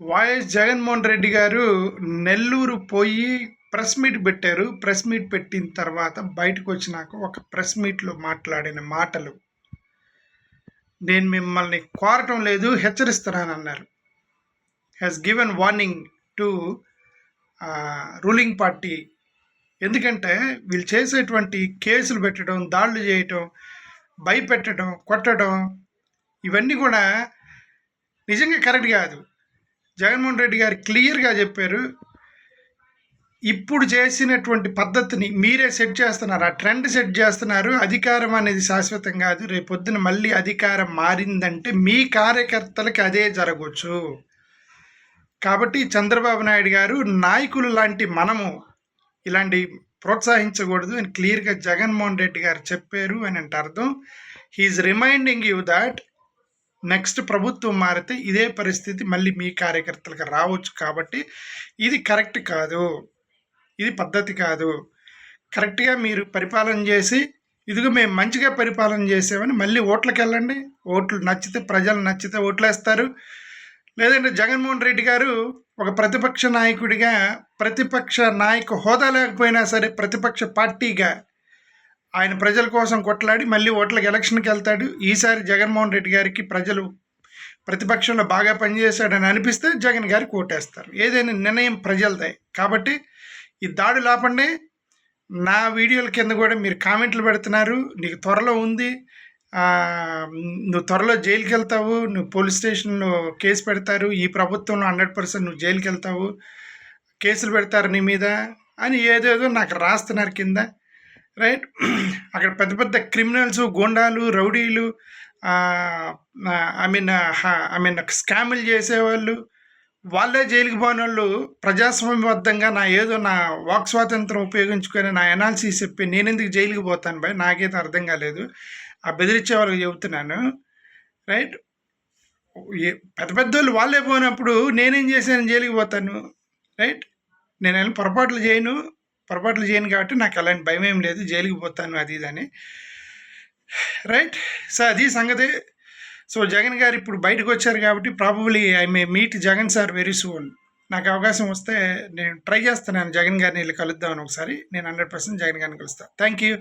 YS Jaganmohan Reddy గారు నెల్లూరు పోయి press meet పెట్టారు. ప్రెస్ మీట్ పెట్టిన తర్వాత బయటకు వచ్చినాక ఒక ప్రెస్ మీట్లో మాట్లాడిన మాటలు. నేను మిమ్మల్ని కోరటం లేదు హెచ్చరిస్తున్నాను అన్నారు. Has given warning to ruling party ఎందుకంటే వీళ్ళు చేసేటువంటి కేసులు పెట్టడం దాడులు చేయటం భయపెట్టడం కొట్టడం ఇవన్నీ కూడా నిజంగా కరెక్ట్ కాదు. జగన్మోహన్ రెడ్డి గారు క్లియర్గా చెప్పారు ఇప్పుడు చేసినటువంటి పద్ధతిని మీరే సెట్ చేస్తున్నారు. ఆ ట్రెండ్ సెట్ చేస్తున్నారు. అధికారం అనేది శాశ్వతం కాదు. రేపొద్దున మళ్ళీ అధికారం మారిందంటే మీ కార్యకర్తలకి అదే జరగవచ్చు కాబట్టి చంద్రబాబు నాయుడు గారు నాయకులు లాంటి మనము ఇలాంటి ప్రోత్సహించకూడదు అని క్లియర్గా జగన్మోహన్ రెడ్డి గారు చెప్పారు అని అంటే అర్థం. He is reminding you that next ప్రభుత్వం మారితే ఇదే పరిస్థితి మళ్ళీ మీ కార్యకర్తలకు రావచ్చు కాబట్టి ఇది కరెక్ట్ కాదు. ఇది పద్ధతి కాదు. కరెక్ట్గా మీరు పరిపాలన చేసి ఇదిగో మేము మంచిగా పరిపాలన చేసామని మళ్ళీ ఓట్లకు వెళ్ళండి ఓట్లు నచ్చితే ప్రజలు నచ్చితే ఓట్లేస్తారు. లేదంటే జగన్మోహన్ రెడ్డి గారు ఒక ప్రతిపక్ష నాయకుడిగా ప్రతిపక్ష నాయక హోదా లేకపోయినా సరే ప్రతిపక్ష పార్టీగా ఆయన ప్రజల కోసం కొట్లాడి మళ్ళీ ఓట్లకి ఎలక్షన్కి వెళ్తాడు. ఈసారి జగన్మోహన్ రెడ్డి గారికి ప్రజలు ప్రతిపక్షంలో బాగా పనిచేశాడని అనిపిస్తే జగన్ గారికి ఓటేస్తారు. ఏదైనా నిర్ణయం ప్రజలదే. కాబట్టి ఈ దాడి లాపండి నా వీడియోల కింద కూడా మీరు కామెంట్లు పెడుతున్నారు. నీకు త్వరలో ఉంది. నువ్వు త్వరలో జైలుకి వెళ్తావు. నువ్వు పోలీస్ స్టేషన్లో కేసు పెడతారు. ఈ ప్రభుత్వంలో హండ్రెడ్ పర్సెంట్ నువ్వు జైలుకి వెళ్తావు. కేసులు పెడతారు నీ మీద అని ఏదేదో నాకు రాస్తున్నారు కింద. రైట్? అక్కడ పెద్ద పెద్ద క్రిమినల్స్ గోండాలు రౌడీలు ఐ మీన్ ఐ మీన్ స్కాములు చేసేవాళ్ళు. వాళ్ళే జైలుకి పోయిన వాళ్ళు ప్రజాస్వామ్యబద్ధంగా నా ఏదో నా వాక్ స్వాతంత్రం ఉపయోగించుకొని నా ఎనాలిసిస్ చెప్పి నేను ఎందుకు జైలుకి పోతాను భయ్? నాకైతే అర్థం కాలేదు. ఆ బెదిరించే వాళ్ళకి చెబుతున్నాను. రైట్? పెద్ద పెద్ద వాళ్ళు వాళ్ళే పోయినప్పుడు నేనేం చేశాను? జైలుకి పోతాను. రైట్? నేను పొరపాట్లు చేయను? పొరపాట్లు చేయను కాబట్టి నాకు అలాంటి భయం ఏం లేదు. జైలుకి పోతాను అది ఇది రైట్ సో అది సంగతి. సో జగన్ గారు ఇప్పుడు బయటకు వచ్చారు కాబట్టి probably I may meet Jagan sir very soon నాకు అవకాశం వస్తే నేను ట్రై చేస్తాను జగన్ గారిని వెళ్ళి కలుద్దామని ఒకసారి. నేను హండ్రెడ్ పర్సెంట్ జగన్ గారిని కలుస్తాను థ్యాంక్ యూ